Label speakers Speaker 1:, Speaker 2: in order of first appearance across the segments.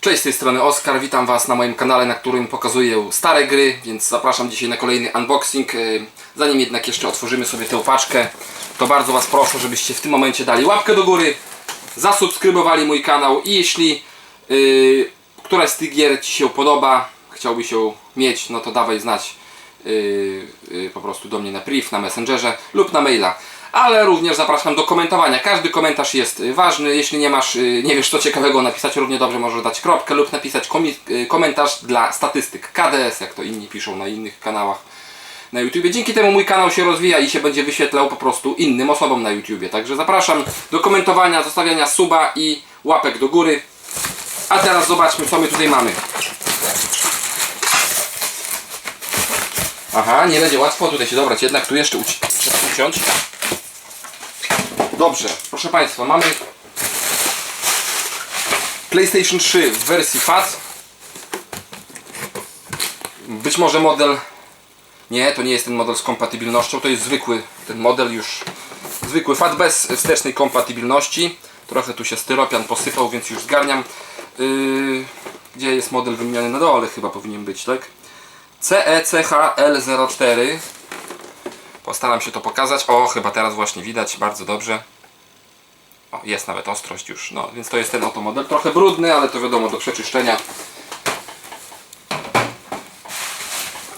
Speaker 1: Cześć, z tej strony Oskar, witam Was na moim kanale, na którym pokazuję stare gry, więc zapraszam dzisiaj na kolejny unboxing. Yy, Zanim jednak jeszcze otworzymy sobie tę paczkę, to bardzo Was proszę, żebyście w tym momencie dali łapkę do góry, zasubskrybowali mój kanał i jeśli yy, któraś z tych gier Ci się podoba, chciałbyś ją mieć, no to dawaj znać yy, yy, po prostu do mnie na priv, na messengerze lub na maila. Ale również zapraszam do komentowania. Każdy komentarz jest y, ważny. Jeśli nie masz, y, nie wiesz co ciekawego napisać, równie dobrze możesz dać kropkę lub napisać y, komentarz dla statystyk KDS, jak to inni piszą na innych kanałach na YouTubie. Dzięki temu mój kanał się rozwija i się będzie wyświetlał po prostu innym osobom na YouTubie. Także zapraszam do komentowania, zostawiania suba i łapek do góry. A teraz zobaczmy co my tutaj mamy. Aha, nie będzie łatwo tutaj się dobrać, jednak tu jeszcze uci- uciąć. Dobrze, proszę Państwa, mamy PlayStation 3 w wersji FAT. Być może model. Nie, to nie jest ten model z kompatybilnością, to jest zwykły ten model już. Zwykły FAT bez wstecznej kompatybilności. Trochę tu się styropian posypał, więc już zgarniam. Yy, gdzie jest model wymieniony na dole, chyba powinien być, tak? E CECHL04 Postaram się to pokazać. O, chyba teraz właśnie widać, bardzo dobrze. O, jest nawet ostrość już. No, więc to jest ten oto model. Trochę brudny, ale to wiadomo, do przeczyszczenia.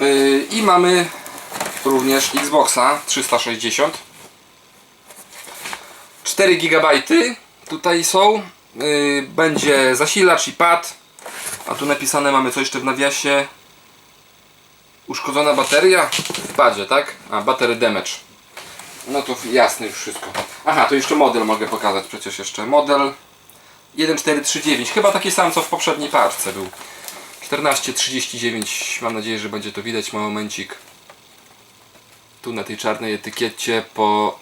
Speaker 1: Yy, I mamy również Xboxa 360. 4 GB tutaj są. Yy, będzie zasilacz i pad. A tu napisane mamy co jeszcze w nawiasie. Uszkodzona bateria w padzie, tak? A, battery damage. No to jasne już wszystko. Aha, to jeszcze model mogę pokazać przecież jeszcze. Model 1439, chyba taki sam co w poprzedniej paczce był. 1439, mam nadzieję, że będzie to widać, momencik. Tu na tej czarnej etykiecie po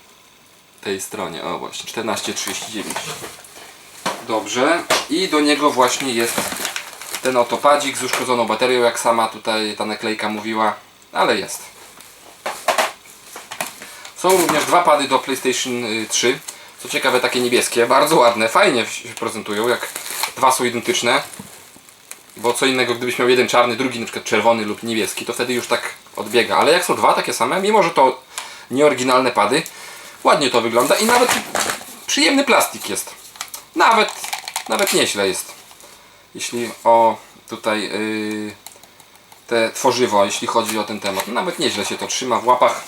Speaker 1: tej stronie, o właśnie, 1439. Dobrze, i do niego właśnie jest ten oto padzik z uszkodzoną baterią, jak sama tutaj ta naklejka mówiła, ale jest. Są również dwa pady do PlayStation y, 3. Co ciekawe, takie niebieskie, bardzo ładne, fajnie się prezentują, jak dwa są identyczne. Bo co innego, gdybyś miał jeden czarny, drugi na przykład czerwony lub niebieski, to wtedy już tak odbiega. Ale jak są dwa takie same, mimo że to nieoryginalne pady, ładnie to wygląda i nawet przyjemny plastik jest. Nawet, nawet nieźle jest jeśli o tutaj yy, te tworzywo, jeśli chodzi o ten temat. Nawet nieźle się to trzyma w łapach.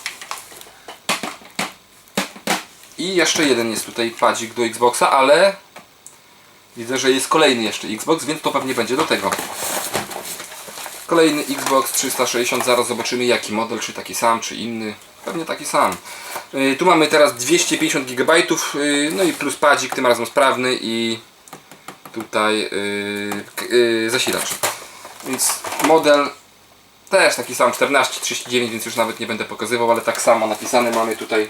Speaker 1: I jeszcze jeden jest tutaj padzik do Xboxa, ale widzę, że jest kolejny jeszcze Xbox, więc to pewnie będzie do tego. Kolejny Xbox 360, zaraz zobaczymy jaki model, czy taki sam, czy inny. Pewnie taki sam. Yy, tu mamy teraz 250 GB, yy, no i plus padzik, tym razem sprawny i tutaj yy, zasilacz. Więc model też taki sam 1439, więc już nawet nie będę pokazywał, ale tak samo napisane mamy tutaj.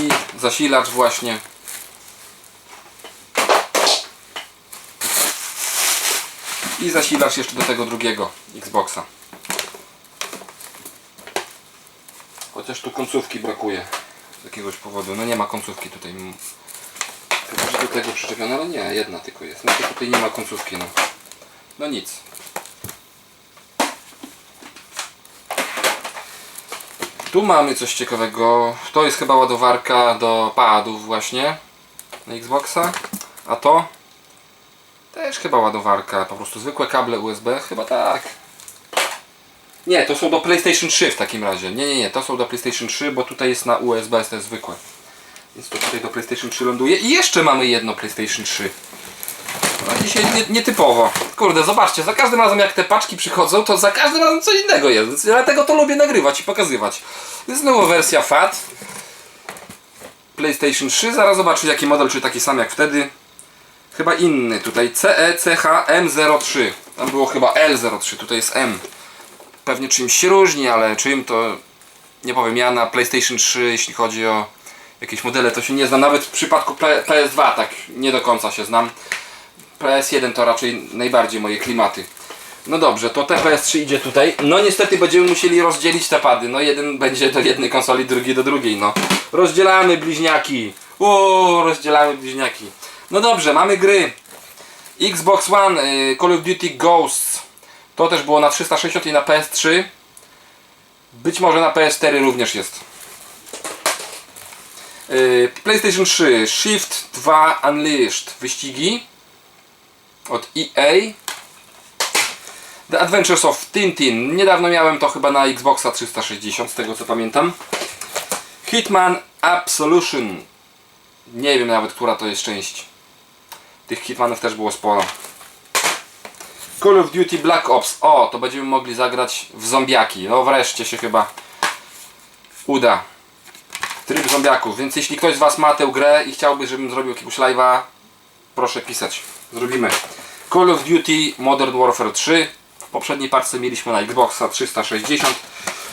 Speaker 1: I zasilacz właśnie. I zasilacz jeszcze do tego drugiego Xboxa. Chociaż tu końcówki brakuje z jakiegoś powodu. No nie ma końcówki tutaj. Chyba, że do tego przyczepione, ale nie, jedna tylko jest. No to tutaj nie ma końcówki, no. No nic. Tu mamy coś ciekawego. To jest chyba ładowarka do padów właśnie na Xboxa. A to też chyba ładowarka. Po prostu zwykłe kable USB. Chyba tak. Nie, to są do PlayStation 3 w takim razie. Nie, nie, nie, to są do PlayStation 3, bo tutaj jest na USB, to jest zwykłe. Więc to tutaj do PlayStation 3 ląduje. I jeszcze mamy jedno PlayStation 3. No dzisiaj nie, nietypowo. Kurde, zobaczcie, za każdym razem jak te paczki przychodzą, to za każdym razem co innego jest. Dlatego to lubię nagrywać i pokazywać. Jest znowu wersja FAT. PlayStation 3, zaraz zobaczyć jaki model, czy taki sam jak wtedy. Chyba inny, tutaj E CECHM03. Tam było chyba L03, tutaj jest M pewnie czymś się różni, ale czym to nie powiem. Ja na PlayStation 3, jeśli chodzi o jakieś modele, to się nie znam. Nawet w przypadku P- PS2 tak nie do końca się znam. PS1 to raczej najbardziej moje klimaty. No dobrze, to TPS3 idzie tutaj. No niestety będziemy musieli rozdzielić te pady. No jeden będzie do jednej konsoli, drugi do drugiej. No rozdzielamy bliźniaki. O, rozdzielamy bliźniaki. No dobrze, mamy gry. Xbox One, y, Call of Duty Ghosts. To też było na 360 i na PS3. Być może na PS4 również jest. Y, PlayStation 3, Shift 2 Unleashed, wyścigi od EA. The Adventures of Tintin. Niedawno miałem to chyba na Xboxa 360, z tego co pamiętam. Hitman Absolution. Nie wiem nawet, która to jest część. Tych Hitmanów też było sporo. Call of Duty Black Ops. O, to będziemy mogli zagrać w zombiaki. No wreszcie się chyba uda. Tryb zombiaków. Więc jeśli ktoś z Was ma tę grę i chciałby, żebym zrobił jakiegoś live'a, proszę pisać. Zrobimy. Call of Duty Modern Warfare 3. W poprzedniej parce mieliśmy na Xboxa 360.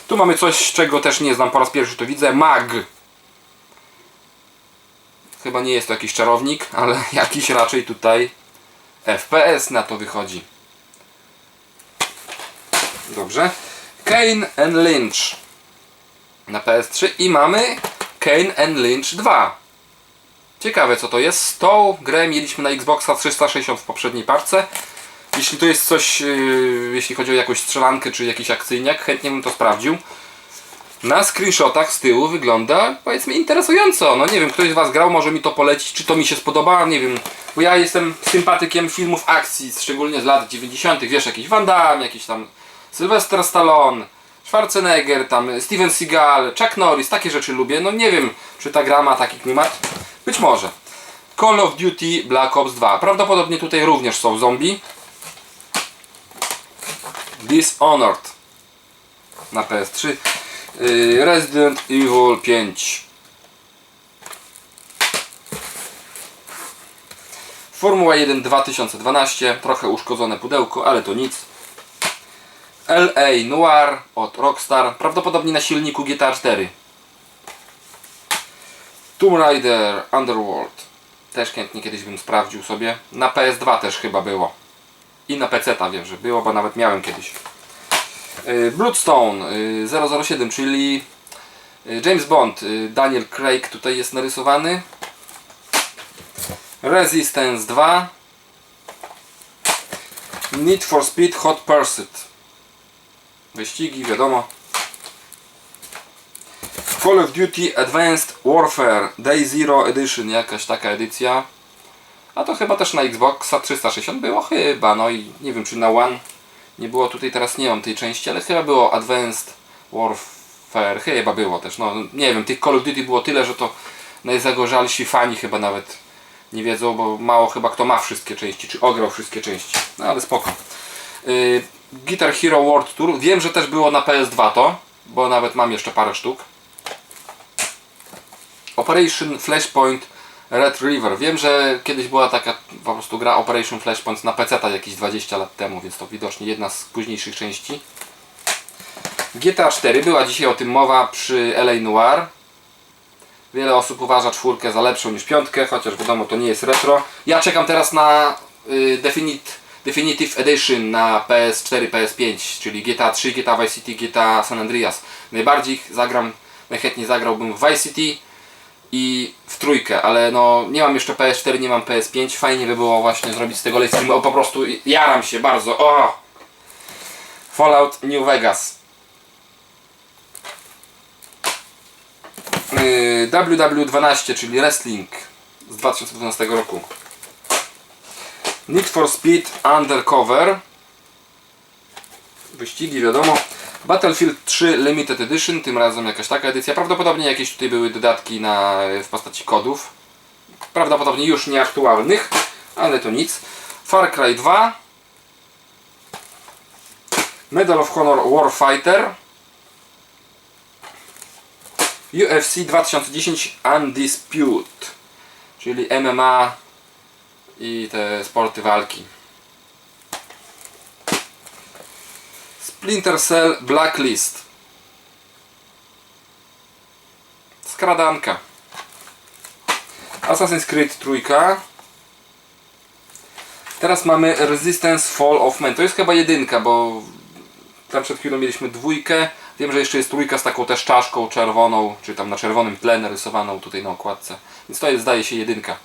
Speaker 1: Tu mamy coś, czego też nie znam, po raz pierwszy to widzę. MAG. Chyba nie jest to jakiś czarownik, ale jakiś raczej tutaj FPS na to wychodzi. Dobrze. Kane and Lynch na PS3 i mamy Kane and Lynch 2. Ciekawe co to jest. Tą grę mieliśmy na Xboxa 360 w poprzedniej parce. Jeśli to jest coś, yy, jeśli chodzi o jakąś strzelankę czy jakiś akcyjniak, chętnie bym to sprawdził. Na screenshotach z tyłu wygląda powiedzmy interesująco. No nie wiem, ktoś z Was grał, może mi to polecić, czy to mi się spodoba, nie wiem. Bo ja jestem sympatykiem filmów akcji, szczególnie z lat 90. Wiesz, jakiś Van Damme, jakiś tam Sylvester Stallone, Schwarzenegger, tam Steven Seagal, Chuck Norris, takie rzeczy lubię. No nie wiem, czy ta gra ma taki klimat. Być może. Call of Duty Black Ops 2. Prawdopodobnie tutaj również są zombie. Dishonored na PS3. Yy, Resident Evil 5. Formuła 1 2012. Trochę uszkodzone pudełko, ale to nic. LA Noir od Rockstar. Prawdopodobnie na silniku GTA 4. Tomb Raider Underworld. Też chętnie kiedyś bym sprawdził sobie. Na PS2 też chyba było. I na PC wiem, że było, bo nawet miałem kiedyś. Y, Bloodstone y, 007, czyli y, James Bond, y, Daniel Craig tutaj jest narysowany. Resistance 2. Need for Speed Hot Pursuit. Wyścigi, wiadomo. Call of Duty Advanced Warfare Day Zero Edition, jakaś taka edycja. A to chyba też na Xboxa 360 było? Chyba, no i nie wiem czy na One. Nie było tutaj, teraz nie mam tej części, ale chyba było Advanced Warfare, chyba było też. No nie wiem, tych Call of Duty było tyle, że to najzagorzalsi fani chyba nawet nie wiedzą, bo mało chyba kto ma wszystkie części, czy ograł wszystkie części. No ale spoko. Yy, Guitar Hero World Tour. Wiem, że też było na PS2 to, bo nawet mam jeszcze parę sztuk. Operation Flashpoint Red River. Wiem, że kiedyś była taka po prostu gra Operation Flashpoint na PC jakieś 20 lat temu, więc to widocznie jedna z późniejszych części. GTA 4, była dzisiaj o tym mowa przy LA Noir. Wiele osób uważa czwórkę za lepszą niż piątkę, chociaż wiadomo to nie jest retro. Ja czekam teraz na y, Definite, Definitive Edition na PS4, PS5, czyli GTA 3, GTA Vice City, GTA San Andreas. Najbardziej zagram, najchętniej zagrałbym w Vice City i w trójkę, ale no nie mam jeszcze PS4, nie mam PS5. Fajnie by było właśnie zrobić z tego live stream, bo po prostu jaram się bardzo. O! Fallout New Vegas. Yy, WW12, czyli Wrestling z 2012 roku. Need for Speed Undercover. Wyścigi, wiadomo. Battlefield 3 Limited Edition, tym razem jakaś taka edycja. Prawdopodobnie jakieś tutaj były dodatki na, w postaci kodów. Prawdopodobnie już nieaktualnych, ale to nic. Far Cry 2. Medal of Honor Warfighter. UFC 2010 Undisputed, czyli MMA i te sporty walki. Splinter Cell Blacklist. Skradanka. Assassin's Creed trójka. Teraz mamy Resistance Fall of Man. To jest chyba jedynka, bo tam przed chwilą mieliśmy dwójkę. Wiem, że jeszcze jest trójka z taką też czaszką czerwoną, czy tam na czerwonym tle narysowaną tutaj na okładce. Więc to jest, zdaje się, jedynka.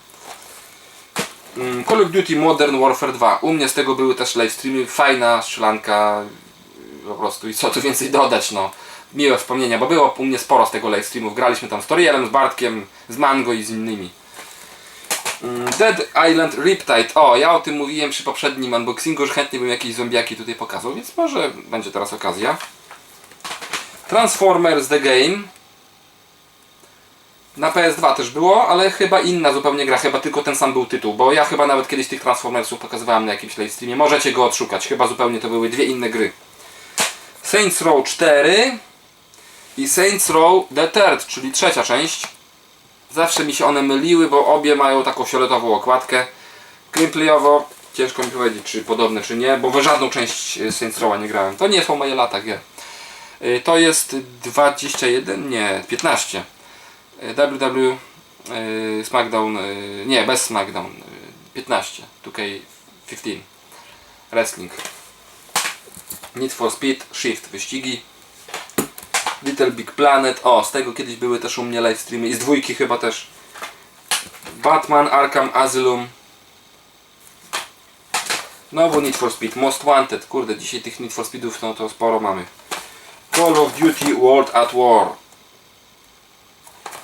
Speaker 1: Mm, Call of Duty Modern Warfare 2. U mnie z tego były też live streamy. Fajna strzelanka. yy, Po prostu i co tu więcej dodać, no. Miłe wspomnienia, bo było u mnie sporo z tego live streamów. Graliśmy tam z Torielem, z Bartkiem, z Mango i z innymi. Mm, Dead Island Riptide. O, ja o tym mówiłem przy poprzednim unboxingu, że chętnie bym jakieś zombiaki tutaj pokazał, więc może będzie teraz okazja. Transformers The Game. Na PS2 też było, ale chyba inna zupełnie gra, chyba tylko ten sam był tytuł, bo ja chyba nawet kiedyś tych Transformersów pokazywałem na jakimś live streamie. Możecie go odszukać, chyba zupełnie to były dwie inne gry. Saints Row 4 i Saints Row The Third, czyli trzecia część. Zawsze mi się one myliły, bo obie mają taką fioletową okładkę. Gameplayowo ciężko mi powiedzieć, czy podobne, czy nie, bo w żadną część e, Saints Row'a nie grałem. To nie są moje lata gier. Y, To jest 21, nie, 15. WW y, SmackDown, y, nie, bez SmackDown. y, 15, 2K15. Wrestling. Need for Speed, Shift, wyścigi. Little Big Planet. O, z tego kiedyś były też u mnie live streamy i z dwójki chyba też. Batman Arkham Asylum. Znowu Need for Speed, Most Wanted. Kurde, dzisiaj tych Need for Speedów no to sporo mamy. Call of Duty World at War.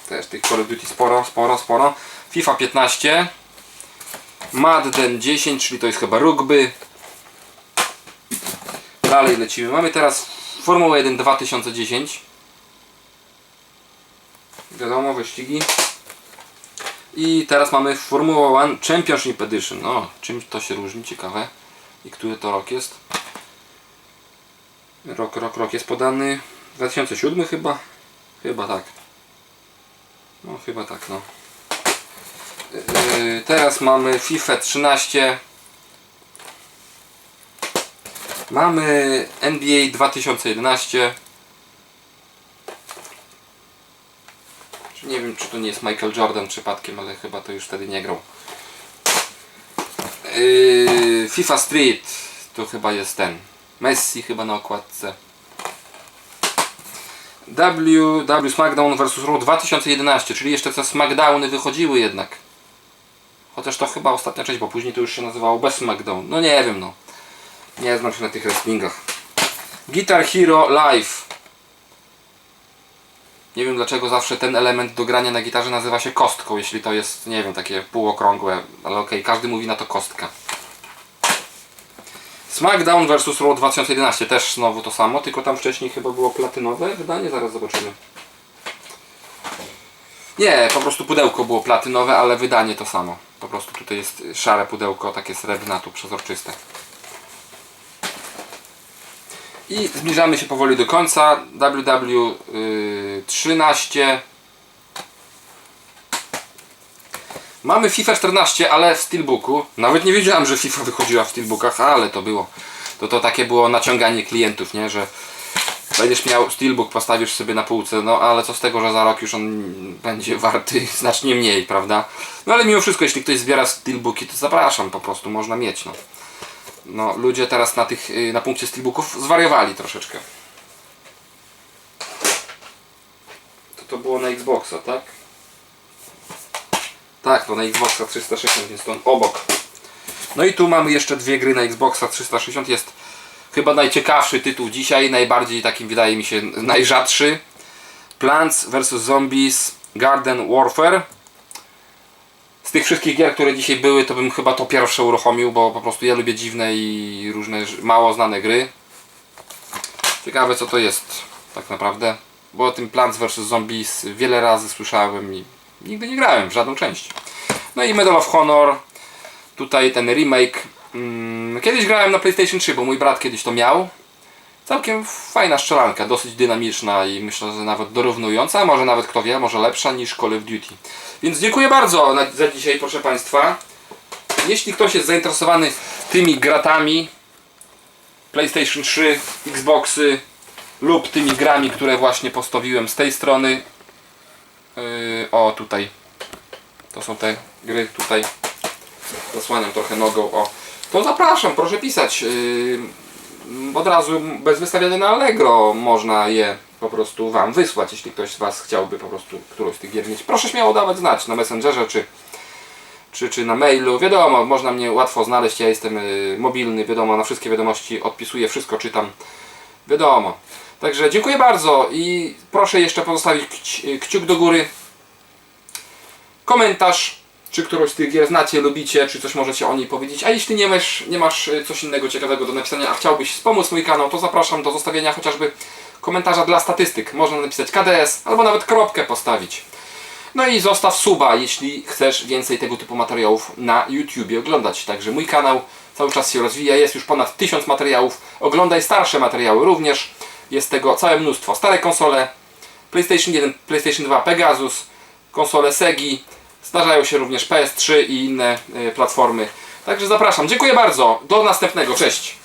Speaker 1: Też tych Call of Duty sporo, sporo, sporo. FIFA 15. Madden 10, czyli to jest chyba rugby. Dalej lecimy. Mamy teraz Formuła 1 2010. Wiadomo, wyścigi. I teraz mamy Formuła 1 Championship Edition. O, czym to się różni? Ciekawe. I który to rok jest? Rok, rok, rok jest podany 2007 chyba? Chyba tak. No chyba tak, no. Yy, teraz mamy FIFA 13. Mamy NBA 2011. Czy Nie wiem, czy to nie jest Michael Jordan przypadkiem, ale chyba to już wtedy nie grał. Yy, FIFA Street to chyba jest ten. Messi chyba na okładce. W, SmackDown vs Raw 2011, czyli jeszcze te SmackDowny wychodziły jednak. Chociaż to chyba ostatnia część, bo później to już się nazywało bez SmackDown. No nie wiem no. Nie znam się na tych wrestlingach. Guitar Hero Live. Nie wiem dlaczego zawsze ten element do grania na gitarze nazywa się kostką, jeśli to jest, nie wiem, takie półokrągłe, ale okej, każdy mówi na to kostka. SmackDown vs Raw 2011 też znowu to samo, tylko tam wcześniej chyba było platynowe wydanie, zaraz zobaczymy. Nie, po prostu pudełko było platynowe, ale wydanie to samo. Po prostu tutaj jest szare pudełko, takie srebrne, tu przezroczyste. I zbliżamy się powoli do końca. WW13. Mamy FIFA 14, ale w Steelbooku. Nawet nie wiedziałem, że FIFA wychodziła w Steelbookach, ale to było. To to takie było naciąganie klientów, nie? Że będziesz miał Steelbook, postawisz sobie na półce, no ale co z tego, że za rok już on będzie warty znacznie mniej, prawda? No ale mimo wszystko, jeśli ktoś zbiera Steelbooki, to zapraszam, po prostu można mieć, no. No, ludzie teraz na tych, y, na punkcie steelbooków zwariowali troszeczkę. To to było na Xboxa, tak? Tak, to na Xboxa 360, więc to obok. No i tu mamy jeszcze dwie gry na Xboxa 360. Jest chyba najciekawszy tytuł dzisiaj, najbardziej takim wydaje mi się najrzadszy. Plants vs Zombies Garden Warfare. Z tych wszystkich gier, które dzisiaj były, to bym chyba to pierwsze uruchomił, bo po prostu ja lubię dziwne i różne mało znane gry. Ciekawe co to jest tak naprawdę, bo o tym Plants vs Zombies wiele razy słyszałem i nigdy nie grałem w żadną część. No i Medal of Honor, tutaj ten remake. Mm, Kiedyś grałem na PlayStation 3, bo mój brat kiedyś to miał. Całkiem fajna strzelanka, dosyć dynamiczna i myślę, że nawet dorównująca, może nawet kto wie, może lepsza niż Call of Duty. Więc dziękuję bardzo za dzisiaj, proszę Państwa. Jeśli ktoś jest zainteresowany tymi gratami, PlayStation 3, Xboxy lub tymi grami, które właśnie postawiłem z tej strony, yy, o tutaj, to są te gry tutaj, zasłaniam trochę nogą, o. to zapraszam, proszę pisać. Yy, od razu bez wystawiania na Allegro można je po prostu Wam wysłać, jeśli ktoś z Was chciałby po prostu którąś z tych gier mieć. Proszę śmiało dawać znać na Messengerze czy, czy, czy na mailu. Wiadomo, można mnie łatwo znaleźć, ja jestem yy, mobilny, wiadomo, na wszystkie wiadomości odpisuję, wszystko czytam. Wiadomo. Także dziękuję bardzo i proszę jeszcze pozostawić kci- kciuk do góry, komentarz, czy którąś z tych gier znacie, lubicie, czy coś możecie o niej powiedzieć. A jeśli nie masz, nie masz y, coś innego ciekawego do napisania, a chciałbyś wspomóc mój kanał, to zapraszam do zostawienia chociażby komentarza dla statystyk. Można napisać KDS albo nawet kropkę postawić. No i zostaw suba, jeśli chcesz więcej tego typu materiałów na YouTubie oglądać. Także mój kanał cały czas się rozwija, jest już ponad 1000 materiałów. Oglądaj starsze materiały również. Jest tego całe mnóstwo. Stare konsole, PlayStation 1, PlayStation 2, Pegasus, konsole Segi. Zdarzają się również PS3 i inne y, platformy. Także zapraszam. Dziękuję bardzo. Do następnego. Cześć.